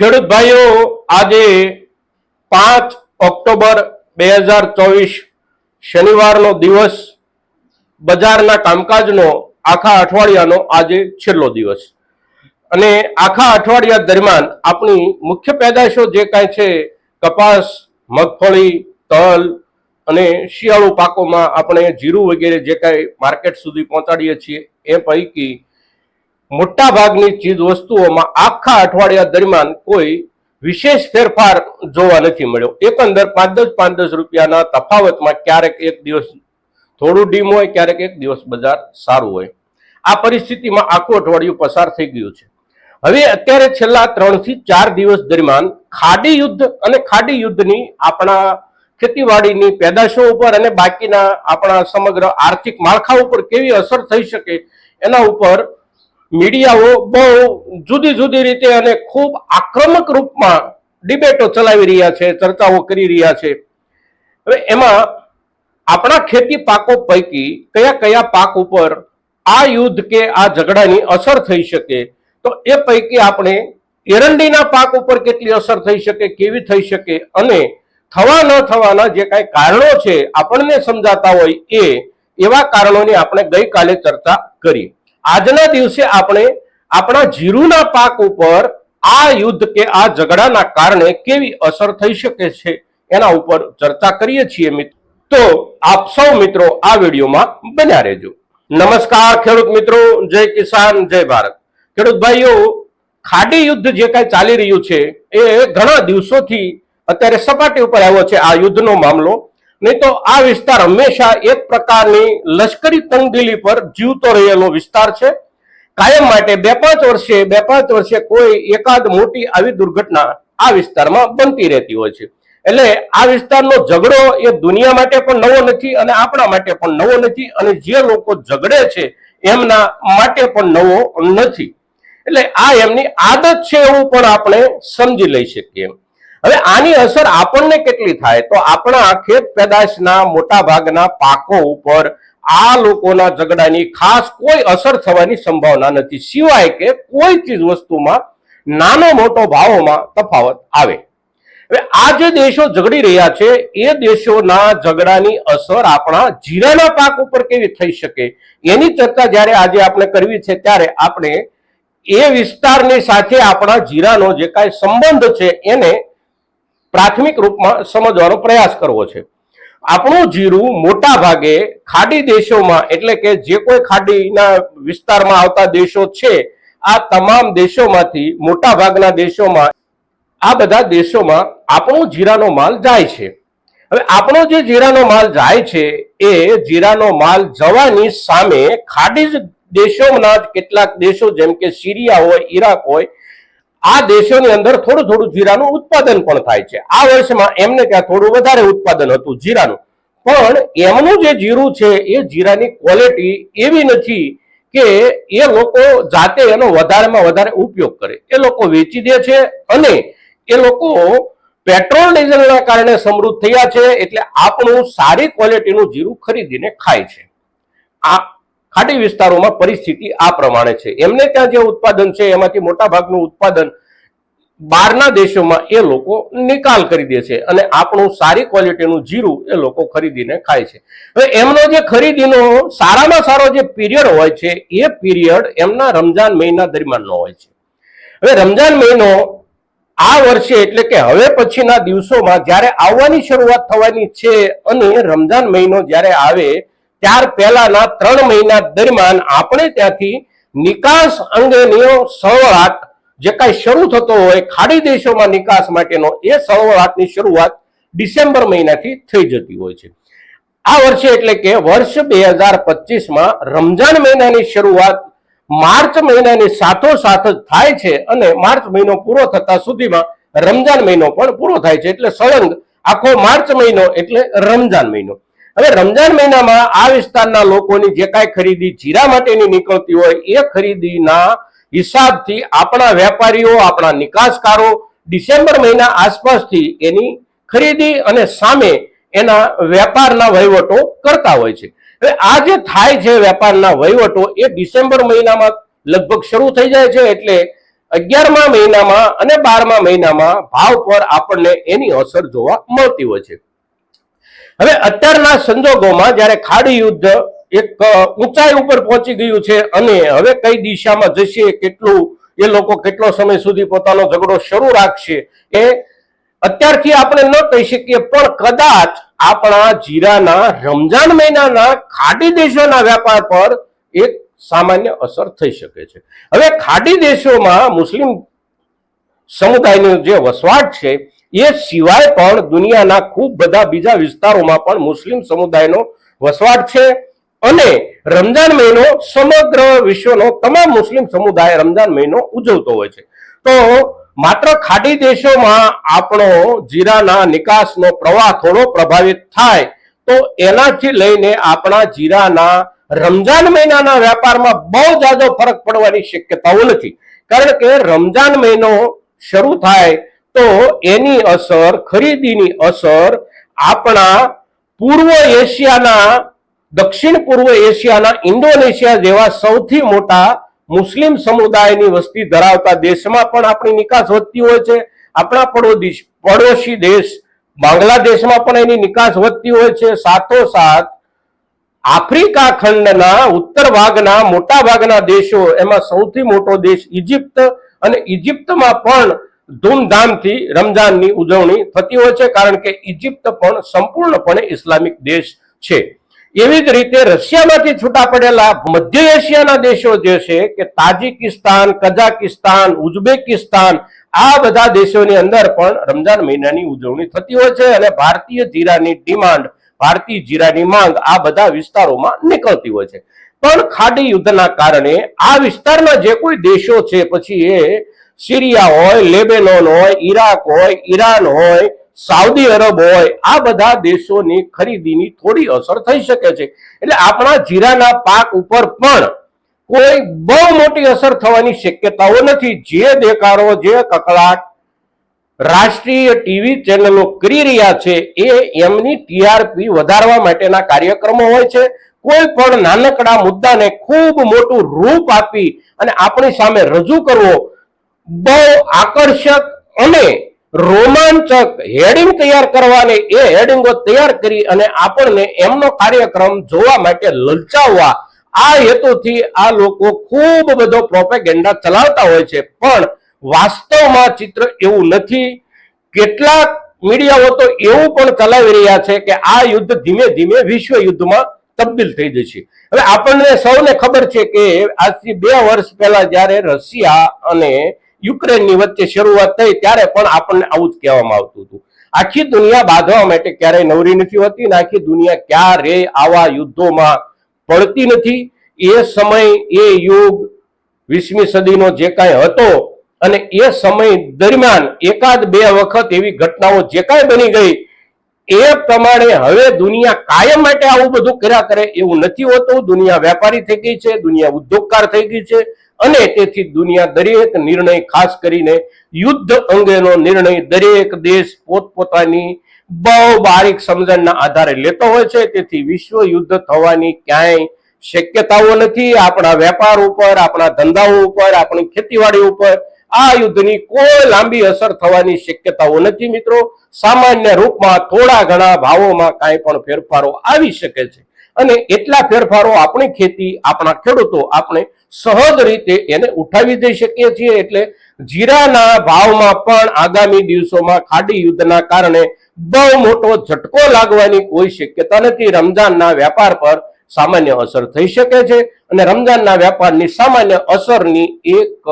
ખેડૂત ભાઈઓ આજે પાંચ ઓક્ટોબર બે હજાર ચોવીસ શનિવારનો દિવસ, બજારના કામકાજનો આખા અઠવાડિયાનો આજે છેલ્લો દિવસ. અને આખા અઠવાડિયા દરમિયાન આપણી મુખ્ય પેદાશો જે કાંઈ છે, કપાસ, મગફળી, તલ અને શિયાળુ પાકોમાં આપણે જીરું વગેરે જે કાંઈ માર્કેટ સુધી પહોંચાડીએ છીએ, એ પૈકી મોટા ભાગની ચીજ વસ્તુઓમાં આખા અઠવાડિયા દરમિયાન કોઈ વિશેષ ફેરફાર જોવા નથી મળ્યો. એકંદર પાંચ દસ પાંચ દસ રૂપિયાના તફાવતમાં ક્યારેક એક દિવસ થોડું ડીમ હોય, ક્યારેક એક દિવસ બજાર સારું હોય. આ પરિસ્થિતિમાં આખું અઠવાડિયું પસાર થઈ ગયું છે. હવે અત્યારે છેલ્લા ત્રણથી ચાર દિવસ દરમિયાન ખાડી યુદ્ધ અને ખાડી યુદ્ધની આપણા ખેતીવાડીની પેદાશો ઉપર અને બાકીના આપણા સમગ્ર આર્થિક માળખા ઉપર કેવી અસર થઈ શકે એના ઉપર મીડિયાઓ બહુ જુદી જુદી રીતે અને ખૂબ આક્રમક રૂપમાં ડિબેટો ચલાવી રહ્યા છે, ચર્ચાઓ કરી રહ્યા છે. હવે એમાં આપણા ખેતી પાકો પૈકી કયા કયા પાક ઉપર આ યુદ્ધ કે આ ઝઘડાની અસર થઈ શકે? તો એ પૈકી આપણે એરંડીના પાક ઉપર કેટલી અસર થઈ શકે, કેવી થઈ શકે? અને થવા ન થવાના જે કાંઈ કારણો છે, આપણને સમજાતા હોય એ એવા કારણોની આપણે ગઈકાલે ચર્ચા કરી. આજના દિવસે આપણે આપણા જીરુના પાક ઉપર આ યુદ્ધ કે આ ઝઘડાના કારણે કેવી અસર થઈ શકે છે એના ઉપર ચર્ચા કરીએ છીએ મિત્રો તો આપ સૌ મિત્રો આ વિડીયોમાં બન્યા રહેજો. નમસ્કાર, ખેડૂત મિત્રો. જય કિસાન, જય ભારત. ખેડૂત ભાઈઓ, ખાડી યુદ્ધ જે કાંઈ ચાલી રહ્યું છે, એ ઘણા દિવસોથી અત્યારે સપાટી ઉપર આવ્યો છે આ યુદ્ધનો મામલો. નહીં તો આ વિસ્તાર હંમેશા એક પ્રકારની લશ્કરી તંગદિલી પર જીવતો રહેલો વિસ્તાર છે. કાયમ માટે બે પાંચ વર્ષે, બે પાંચ વર્ષે કોઈ એકાદ મોટી આવી દુર્ઘટના આ વિસ્તારમાં બનતી રહેતી હોય છે. એટલે આ વિસ્તારનો ઝઘડો એ દુનિયા માટે પણ નવો નથી અને આપણા માટે પણ નવો નથી અને જે લોકો ઝઘડે છે એમના માટે પણ નવો નથી. એટલે આ એમની આદત છે એવું પણ આપણે સમજી લઈ શકીએ. હવે આની અસર આપણને કેટલી થાય? તો આપણા ખેત પેદાશના મોટા ભાગના પાકો ઉપર આ લોકોના ઝઘડાની ખાસ કોઈ અસર થવાની સંભાવના નથી. સિવાય કે કોઈ ચીજ વસ્તુમાં નાનો મોટો ભાવોમાં તફાવત આવે. હવે આ જે દેશો ઝઘડી રહ્યા છે, એ દેશોના ઝઘડાની અસર આપણા જીરાના પાક ઉપર કેવી થઈ શકે? એની ચર્ચા જ્યારે આજે આપણે કરવી છે, ત્યારે આપણે એ વિસ્તારની સાથે આપણા જીરાનો જે કાંઈ સંબંધ છે, એને પ્રાથમિક રૂપમાં સમજવાનો પ્રયાસ કરવો છે. આપણું જીરું મોટા ભાગે ખાડી દેશોમાં, એટલે કે જે કોઈ ખાડીના વિસ્તારમાં આવતા દેશો છે, આ તમામ દેશોમાંથી, મોટા ભાગના દેશોમાં, આ બધા દેશોમાં આપણો જીરાનો માલ જાય છે. હવે આપણો જે જીરાનો માલ જાય છે, એ જીરાનો માલ જવાની સામે ખાડી દેશોના કેટલાક દેશો, જેમ કે સિરિયા હોય, ઈરાક હોય આ દેશોની અંદર થોડું થોડું જીરાનું ઉત્પાદન પણ થાય છે. આ વર્ષમાં એમને ત્યાં થોડું વધારે ઉત્પાદન હતું જીરાનું. પણ એમનું જે જીરું છે, એ જીરાની ક્વોલિટી એવી નથી કે એ લોકો જાતે એનો વધારેમાં વધારે ઉપયોગ કરે. એ લોકો વેચી દે છે અને એ લોકો પેટ્રોલ ડીઝલના કારણે સમૃદ્ધ થયા છે, એટલે આપણું સારી ક્વોલિટીનું જીરું ખરીદીને ખાય છે. આ ખાડી વિસ્તારોમાં પરિસ્થિતિ આ પ્રમાણે છે. એમને ત્યાં જે ઉત્પાદન છે, એમાંથી મોટા ભાગનું ઉત્પાદન બહારના દેશોમાં એ લોકો નિકાલ કરી દે છે અને આપણું સારી ક્વોલિટીનું જીરું એ લોકો ખરીદીને ખાય છે. હવે એમનો જે ખરીદીનો સારામાં સારો જે પીરિયડ હોય છે, એ પીરિયડ એમના રમજાન મહિના દરમિયાનનો હોય છે. હવે રમજાન મહિનો આ વર્ષે એટલે કે હવે પછીના દિવસોમાં જ્યારે આવવાની શરૂઆત થવાની છે અને રમજાન મહિનો જ્યારે આવે ત્યાર પહેલાના ત્રણ મહિના દરમિયાન આપણે ત્યાંથી નિકાસ અંગેની સળવળાટ જે કાંઈ શરૂ થતો હોય, ખાડી દેશોમાં નિકાસ માટેનો એ સળવળાટની શરૂઆત ડિસેમ્બર મહિનાથી થઈ જતી હોય છે. આ વર્ષે એટલે કે વર્ષ બે હજાર પચીસમાં રમજાન મહિનાની શરૂઆત માર્ચ મહિનાની સાથોસાથ જ થાય છે અને માર્ચ મહિનો પૂરો થતા સુધીમાં રમજાન મહિનો પણ પૂરો થાય છે. એટલે સળંગ આખો માર્ચ મહિનો એટલે રમજાન મહિનો. હવે રમજાન મહિનામાં આ વિસ્તારના લોકોની જે કાંઈ ખરીદી જીરા માટેની નીકળતી હોય એ ખરીદીના હિસાબથી આપણા વેપારીઓ, આપણા નિકાસકારો ડિસેમ્બર મહિના આસપાસથી એની ખરીદી અને સામે એના વેપારના વહીવટો કરતા હોય છે. હવે આ જે થાય છે વેપારના વહીવટો એ ડિસેમ્બર મહિનામાં લગભગ શરૂ થઈ જાય છે એટલે અગિયારમા મહિનામાં અને બારમા મહિનામાં ભાવ પર આપણને એની અસર જોવા મળતી હોય છે. હવે અત્યારના સંજોગોમાં જ્યારે ખાડી યુદ્ધ એક ઊંચાઈ ઉપર પહોંચી ગયું છે અને હવે કઈ દિશામાં જશે, કેટલું, એ લોકો કેટલો સમય સુધી પોતાનો ઝઘડો શરૂ રાખશે એ અત્યારથી આપણે ન કહી શકીએ, પણ કદાચ આપણા જીરાના રમજાન મહિનાના ખાડી દેશોના વેપાર પર એક સામાન્ય અસર થઈ શકે છે. હવે ખાડી દેશોમાં મુસ્લિમ સમુદાયનો જે વસવાટ છે એ સિવાય પણ દુનિયાના ખૂબ બધા બીજા વિસ્તારોમાં પણ મુસ્લિમ સમુદાયનો વસવાટ છે અને રમજાન મહિનો સમગ્ર વિશ્વનો તમામ મુસ્લિમ સમુદાય રમજાન મહિનો ઉજવતો હોય છે. તો માત્ર ખાડી દેશોમાં આપણો જીરાના નિકાસનો પ્રવાહ થોડો પ્રભાવિત થાય તો એનાથી લઈને આપણા જીરાના રમજાન મહિનાના વેપારમાં બહુ જાજો ફરક પડવાની શક્યતાઓ નથી. કારણ કે રમજાન મહિનો શરૂ થાય તો એની અસર, ખરીદીની અસર આપણા પૂર્વ એશિયાના, દક્ષિણ પૂર્વ એશિયાના ઇન્ડોનેશિયા જેવા સૌથી મોટા મુસ્લિમ સમુદાયની વસ્તી ધરાવતા દેશમાં પણ આપણી નિકાસ વધતી હોય છે. આપણા પડોશી પડોશી દેશ બાંગ્લાદેશમાં પણ એની નિકાસ વધતી હોય છે. સાથોસાથ આફ્રિકા ખંડના, ઉત્તર ભાગના, મોટા ભાગના દેશો, એમાં સૌથી મોટો દેશ ઇજિપ્ત અને ઇજિપ્તમાં પણ ધૂમધામથી રમજાનની ઉજવણી થતી હોય છે, કારણ કે ઇજિપ્ત પણ સંપૂર્ણપણે ઇસ્લામિક દેશ છે. એવી જ રીતે રશિયામાંથી છૂટા પડેલા મધ્ય એશિયાના દેશો જે છે, કે તાજિકિસ્તાન, કઝાકિસ્તાન, ઉઝબેકિસ્તાન, આ બધા દેશોની અંદર પણ રમજાન મહિનાની ઉજવણી થતી હોય છે અને ભારતીય જીરાની ડિમાન્ડ, ભારતીય જીરાની માંગ આ બધા વિસ્તારોમાં નીકળતી હોય છે. પણ ખાડી યુદ્ધના કારણે આ વિસ્તારના જે કોઈ દેશો છે, પછી એ સિરિયા હોય, લેબેનોન હોય ઈરાક હોય, ઈરાન હોય, સાઉદી અરબ હોય, આ બધા દેશોની ખરીદીની થોડી અસર થઈ શકે છે. એટલે આપણા જીરાના પાક ઉપર પણ કોઈ બહુ મોટી અસર થવાની શક્યતાઓ નથી. જે દેકારો, જે કકળાટ રાષ્ટ્રીય ટીવી ચેનલો કરી રહ્યા છે, એ એમની ટીઆરપી વધારવા માટેના કાર્યક્રમો હોય છે. કોઈ પણ નાનકડા મુદ્દાને ખૂબ મોટું રૂપ આપી અને આપણી સામે રજૂ કરવો બહુ આકર્ષક અને રોમાંચક હેડિંગ તૈયાર કરવાને એ હેડિંગો તૈયાર કરી અને આપણને એમનો કાર્યક્રમ જોવા માટે લલચાવવા આ હેતુથી આ લોકો ખૂબ બધો પ્રોપેગેન્ડા ચલાવતા હોય છે. પણ વાસ્તવમાં ચિત્ર એવું નથી. કેટલાક મીડિયાઓ તો એવું પણ ચલાવી રહ્યા છે કે આ યુદ્ધ ધીમે ધીમે વિશ્વ યુદ્ધમાં તબદીલ થઈ જશે. હવે આપણને સૌને ખબર છે કે આજથી બે વર્ષ પહેલા જ્યારે રશિયા અને યુક્રેનની વચ્ચે શરૂઆત થઈ ત્યારે પણ આપણને આવું જ કહેવામાં આવતું હતું. આખી દુનિયા બાંધવા માટે ક્યારેય નવરી નથી હોતી ને આખી દુનિયા ક્યારે આવા યુદ્ધોમાં પડતી નથી. એ સમય, એ યુગ વીસમી સદીનો જે કાંઈ હતો અને એ સમય દરમિયાન એકાદ બે વખત એવી ઘટનાઓ જે કાંઈ બની ગઈ, એ પ્રમાણે હવે દુનિયા કાયમ માટે આવું બધું કર્યા કરે એવું નથી હોતું. દુનિયા વેપારી થઈ ગઈ છે, દુનિયા ઉદ્યોગકાર થઈ ગઈ છે અને તેથી દુનિયા દરેક નિર્ણય, ખાસ કરીને યુદ્ધ અંગેનો નિર્ણય દરેક દેશ પોતપોતાની બહુ બારીક સમજણના આધારે લેતો હોય છે. તેથી વિશ્વ યુદ્ધ થવાની ક્યાંય શક્યતાઓ નથી. આપણા વેપાર ઉપર, આપણા ધંધાઓ ઉપર, આપણી ખેતીવાડી ઉપર આ યુદ્ધની કોઈ લાંબી અસર થવાની શક્યતાઓ નથી મિત્રો. સામાન્ય રૂપમાં થોડા ઘણા ભાવોમાં કાંઈ પણ ફેરફારો આવી શકે છે. અને એટલા ફેરફારો આપણી ખેતી, આપણા ખેડૂતો આપણે સહજ રીતે એને ઉઠાવી જઈ શકીએ છીએ. એટલે જીરાના ભાવમાં પણ આગામી દિવસોમાં ખાડી યુદ્ધના કારણે બહુ મોટો ઝટકો લાગવાની કોઈ શક્યતા નથી. રમજાનના વેપાર પર સામાન્ય અસર થઈ શકે છે અને રમજાનના વેપારની સામાન્ય અસરની એક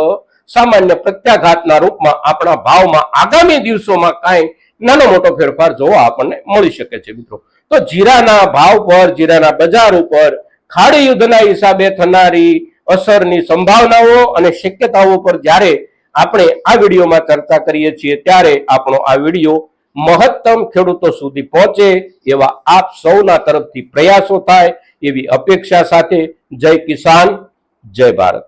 સામાન્ય પ્રત્યાઘાતના રૂપમાં આપણા ભાવમાં આગામી દિવસોમાં કાંઈ નાનો મોટો ફેરફાર જોવા આપણને મળી શકે છે મિત્રો. તો જીરાના ભાવ પર, જીરાના બજાર ઉપર, ખાડી યુદ્ધના હિસાબે થનારી અસરની સંભાવનાઓ અને શક્યતાઓ પર જ્યારે આપણે આ વિડીયોમાં ચર્ચા કરીએ છીએ, ત્યારે આપણો આ વીડિયો મહત્તમ ખેડૂતો સુધી પહોંચે એવા આપ સૌના તરફથી પ્રયાસો થાય એવી અપેક્ષા સાથે. જય કિસાન, જય ભારત.